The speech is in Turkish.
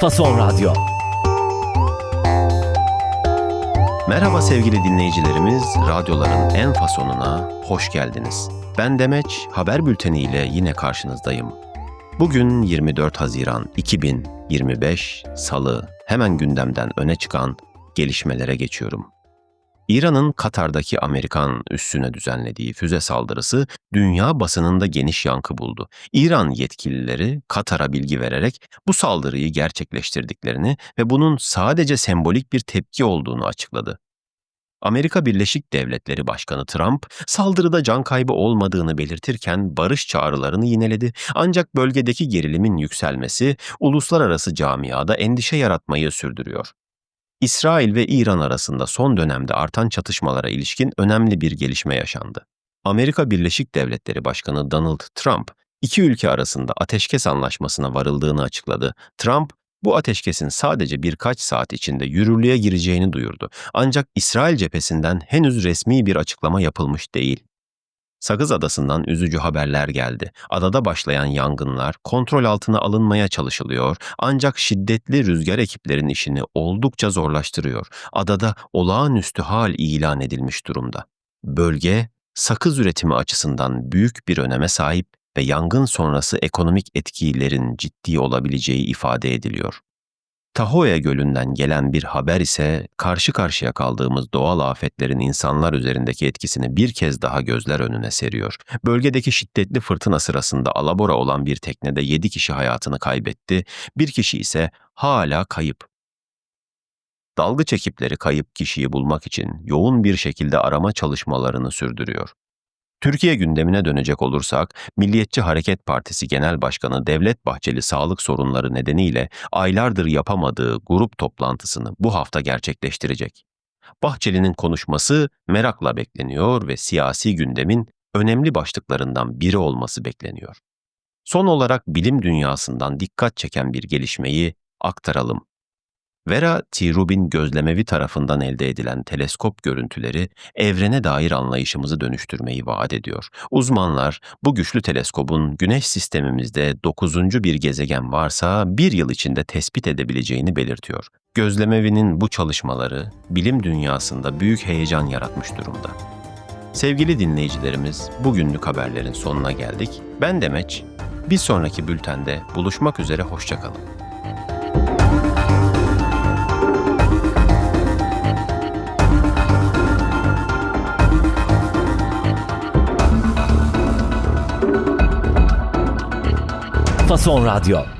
Fason Radyo. Merhaba sevgili dinleyicilerimiz, radyoların en fasonuna hoş geldiniz. Ben Demeç, haber bülteni ile yine karşınızdayım. Bugün 24 Haziran 2025 Salı. Hemen gündemden öne çıkan gelişmelere geçiyorum. İran'ın Katar'daki Amerikan üssüne düzenlediği füze saldırısı dünya basınında geniş yankı buldu. İran yetkilileri Katar'a bilgi vererek bu saldırıyı gerçekleştirdiklerini ve bunun sadece sembolik bir tepki olduğunu açıkladı. Amerika Birleşik Devletleri Başkanı Trump saldırıda can kaybı olmadığını belirtirken barış çağrılarını yineledi. Ancak bölgedeki gerilimin yükselmesi uluslararası camiada endişe yaratmayı sürdürüyor. İsrail ve İran arasında son dönemde artan çatışmalara ilişkin önemli bir gelişme yaşandı. Amerika Birleşik Devletleri Başkanı Donald Trump, iki ülke arasında ateşkes anlaşmasına varıldığını açıkladı. Trump, bu ateşkesin sadece birkaç saat içinde yürürlüğe gireceğini duyurdu. Ancak İsrail cephesinden henüz resmi bir açıklama yapılmış değil. Sakız Adası'ndan üzücü haberler geldi. Adada başlayan yangınlar kontrol altına alınmaya çalışılıyor ancak şiddetli rüzgar ekiplerin işini oldukça zorlaştırıyor. Adada olağanüstü hal ilan edilmiş durumda. Bölge sakız üretimi açısından büyük bir öneme sahip ve yangın sonrası ekonomik etkilerin ciddi olabileceği ifade ediliyor. Tahoe Gölü'nden gelen bir haber ise karşı karşıya kaldığımız doğal afetlerin insanlar üzerindeki etkisini bir kez daha gözler önüne seriyor. Bölgedeki şiddetli fırtına sırasında alabora olan bir teknede 7 kişi hayatını kaybetti, bir kişi ise hala kayıp. Dalgıç ekipleri kayıp kişiyi bulmak için yoğun bir şekilde arama çalışmalarını sürdürüyor. Türkiye gündemine dönecek olursak, Milliyetçi Hareket Partisi Genel Başkanı Devlet Bahçeli sağlık sorunları nedeniyle aylardır yapamadığı grup toplantısını bu hafta gerçekleştirecek. Bahçeli'nin konuşması merakla bekleniyor ve siyasi gündemin önemli başlıklarından biri olması bekleniyor. Son olarak bilim dünyasından dikkat çeken bir gelişmeyi aktaralım. Vera T. Rubin gözlemevi tarafından elde edilen teleskop görüntüleri evrene dair anlayışımızı dönüştürmeyi vaat ediyor. Uzmanlar bu güçlü teleskobun güneş sistemimizde dokuzuncu bir gezegen varsa bir yıl içinde tespit edebileceğini belirtiyor. Gözlemevinin bu çalışmaları bilim dünyasında büyük heyecan yaratmış durumda. Sevgili dinleyicilerimiz, bugünlük haberlerin sonuna geldik. Ben Demeç. Bir sonraki bültende buluşmak üzere hoşçakalın. Fason Radyo.